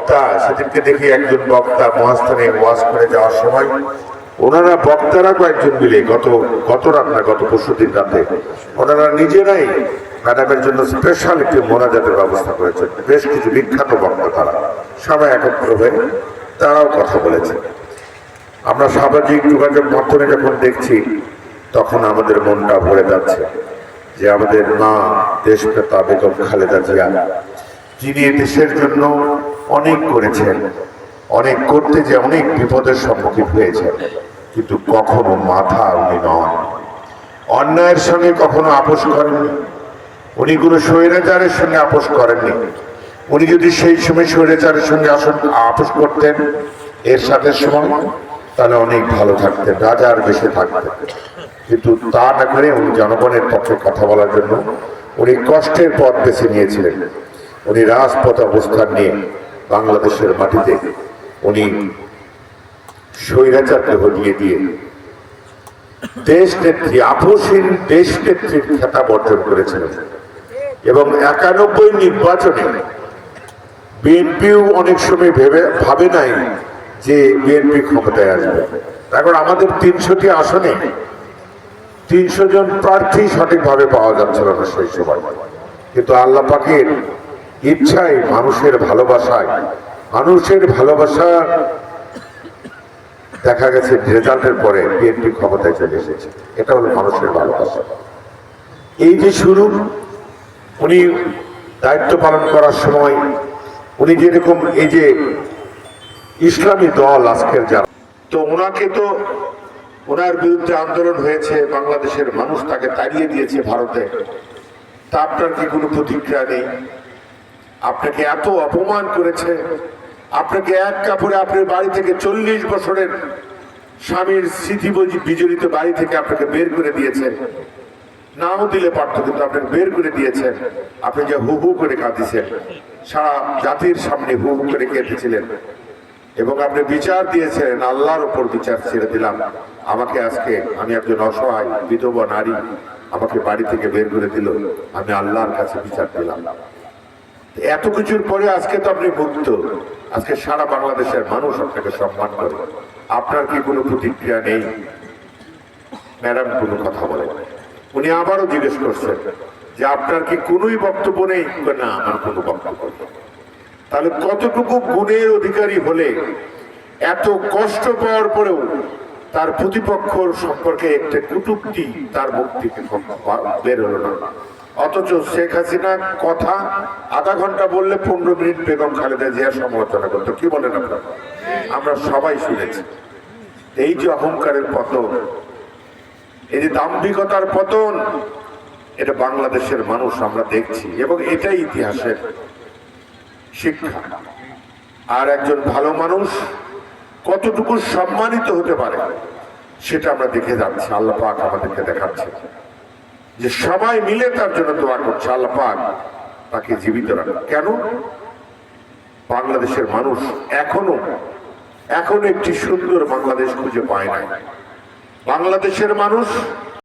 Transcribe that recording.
বক্তা, সেদিনকে দেখি একজন বক্তা মহাস্থানে ওয়াজ করে যাওয়ার সময় ওনারা বক্তারা কয়েকজন মিলে গত গত রাত না, গত পরশু দিন রাতে ওনারা নিজেরাই ম্যাডামের জন্য স্পেশাল একটি মোনাজাতের ব্যবস্থা করেছেন। বেশ কিছু বিখ্যাত বক্তা তারা। সবাই একত্র হয়ে তারাও কথা বলেছে আমরা সামাজিক যোগাযোগ মাধ্যমে যখন দেখছি, তখন আমাদের মনটা ভরে যাচ্ছে যে আমাদের মা দেশনেতা বেগম খালেদা জিয়া যিনি দেশের জন্য অনেক করেছেন, অনেক করতে যে অনেক বিপদের সম্মুখীন হয়েছেন, কিন্তু কখনো মাথা উনি নন। অন্যায়ের সঙ্গে কখনো আপোষ করেননি। উনি কোনো স্বৈরাচারের সঙ্গে আপোষ করেননি। উনি যদি সেই সময় স্বৈরাচারের সঙ্গে আসন আপোষ করতেন, এর সাথে সময়, তাহলে অনেক ভালো থাকতেন রাজার বেশে থাকতেন। কিন্তু তা না করে উনি জনগণের পক্ষে কথা বলার জন্য উনি কষ্টের পথ বেছে নিয়েছিলেন। উনি রাজপথ অবস্থান নিয়ে বাংলাদেশের মাটিতে উনি স্বৈরাচারকে হটিয়ে দিয়ে দেশ নেত্রী আপসীন দেশ নেত্রীর খেতাব অর্জন করেছিলেন। এবং একানব্বই নির্বাচনে বিএনপিও অনেক সময় ভেবে, ভাবে নাই যে বিএনপি ক্ষমতায় আসবে। এখন আমাদের তিনশোটি আসনে তিনশো জন প্রার্থী সঠিকভাবে পাওয়া যাচ্ছিল না সেই সময় কিন্তু আল্লাহ পাকের ইচ্ছায় মানুষের ভালোবাসায়। মানুষের ভালোবাসা দেখা গেছে রেজাল্টের পরে বিএনপি ক্ষমতায় চলে এসেছে। এটা হলো মানুষের ভালোবাসা। এই যে শুরু, উনি দায়িত্ব পালন করার সময় উনি যেরকম এই যে ইসলামী দল আজকের যারা, তো ওনাকে তো ওনার বিরুদ্ধে আন্দোলন হয়েছে, বাংলাদেশের মানুষ তাকে তাড়িয়ে দিয়েছে ভারতে। তা আপনার কি কোনো প্রতিক্রিয়া নেই? আপনাকে এত অপমান করেছে। আপনাকে এক কাপড়ে আপনার বাড়ি থেকে চল্লিশ বছরের স্বামীর স্মৃতি বজি- বিজড়িত বাড়ি থেকে আপনাকে বের করে দিয়েছে। নাও দিলে পারত, কিন্তু আপনাকে বের করে দিয়েছেন আপনি যে হু হু করে কাঁদিছেন, সারা জাতির সামনে হু হু করে কেঁদেছিলেন। এবং আপনি বিচার দিয়েছিলেন, আল্লাহর উপর বিচার ছেড়ে দিলাম। আমাকে আজকে আমি একজন অসহায় বিধবা নারী, আমাকে বাড়ি থেকে বের করে দিল। আমি আল্লাহর কাছে বিচার দিলাম। এত কিছুর পরে আজকে তো আপনি মুক্ত। আজকে সারা বাংলাদেশের মানুষ আপনাকে সম্মান করে। আপনার কি কোনো প্রতিক্রিয়া নেই? ম্যাডাম কোনো কথা বলে উনি আবারও জিজ্ঞেস করছেন যে আপনার কি কোনোই বক্তব্য নেই? না, আমার কোনো বক্তব্য তাহলে কতটুকু গুণের অধিকারী হলে এত কষ্ট পাওয়ার পরেও তার প্রতিপক্ষ সম্পর্কে একটা কুটুক্তি তার মুখ থেকে বের হলো না? অথচ শেখ হাসিনা কথা আধা ঘণ্টা বললে পনেরো মিনিট বেগম খালেদা জিয়া সমালোচনা করতো। কি বলেন আপনারা? আমরা সবাই শুনেছি। এই যে অহংকারের পতন, এই যে দাম্ভিকতার পতন, এটা বাংলাদেশের মানুষ আমরা দেখছি এবং এটাই ইতিহাসের শিক্ষা। আর একজন ভালো মানুষ কতটুকু সম্মানিত হতে পারে, সেটা আমরা দেখে যাচ্ছি। আল্লাহ আমাদেরকে দেখাচ্ছে। যে সবাই মিলে তার জন্য দোয়া করছে, আল্লাহ পাক তাকে জীবিত রাখো কেন? বাংলাদেশের মানুষ এখনও এখনও একটি সুন্দর বাংলাদেশ খুঁজে পায় নাই। বাংলাদেশের মানুষ